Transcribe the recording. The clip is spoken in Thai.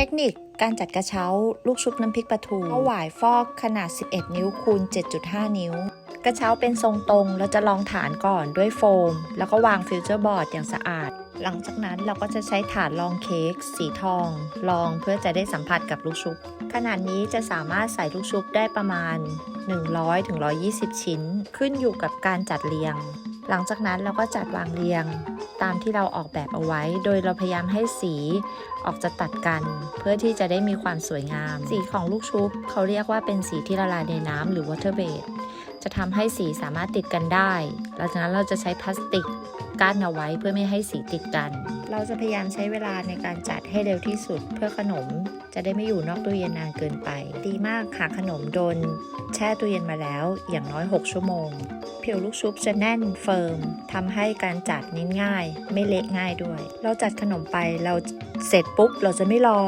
เทคนิคการจัดกระเช้า ลูกชุบน้ำพริกปลาทูข้าวหวายฟอกขนาด 11 นิ้วคูณ 7.5 นิ้ว กระเช้าเป็นทรงตรงเราจะรองฐานก่อนด้วยโฟม แล้วก็วางฟิวเจอร์บอร์ดอย่างสะอาด หลังจากนั้นเราก็จะใช้ถาดรองเค้กสีทอง รองเพื่อจะได้สัมผัสกับลูกชุบ ขนาดนี้จะสามารถใส่ลูกชุบได้ประมาณ 100-120 ชิ้น ขึ้นอยู่กับการจัดเรียง หลังจากนั้นเราก็จัดวางเรียงตามที่เราออกแบบเอาไว้ โดยเราพยายามให้สีออกจะตัดกัน เพื่อที่จะได้มีความสวยงาม สีของลูกชุบเขาเรียกว่าเป็นสีที่ละลายในน้ำหรือ water base จะทำให้สีสามารถติดกันได้ หลังจากนั้นเราจะใช้พลาสติก กั้นเอาไว้เพื่อไม่ให้สีติดกัน เราจะพยายามใช้เวลาในการจัดให้เร็วที่สุด เพื่อขนมจะได้ไม่อยู่นอกตู้เย็นนานเกินไป ดีมากค่ะขนมโดน แช่ตู้เย็นมาแล้วอย่างน้อย 6 ชั่วโมง ผิวลูกชุบจะแน่นเฟิร์มทำให้การจัดนี้ง่าย ไม่เละง่ายด้วย เราจัดขนมไปเราเสร็จปุ๊บเราจะไม่รอ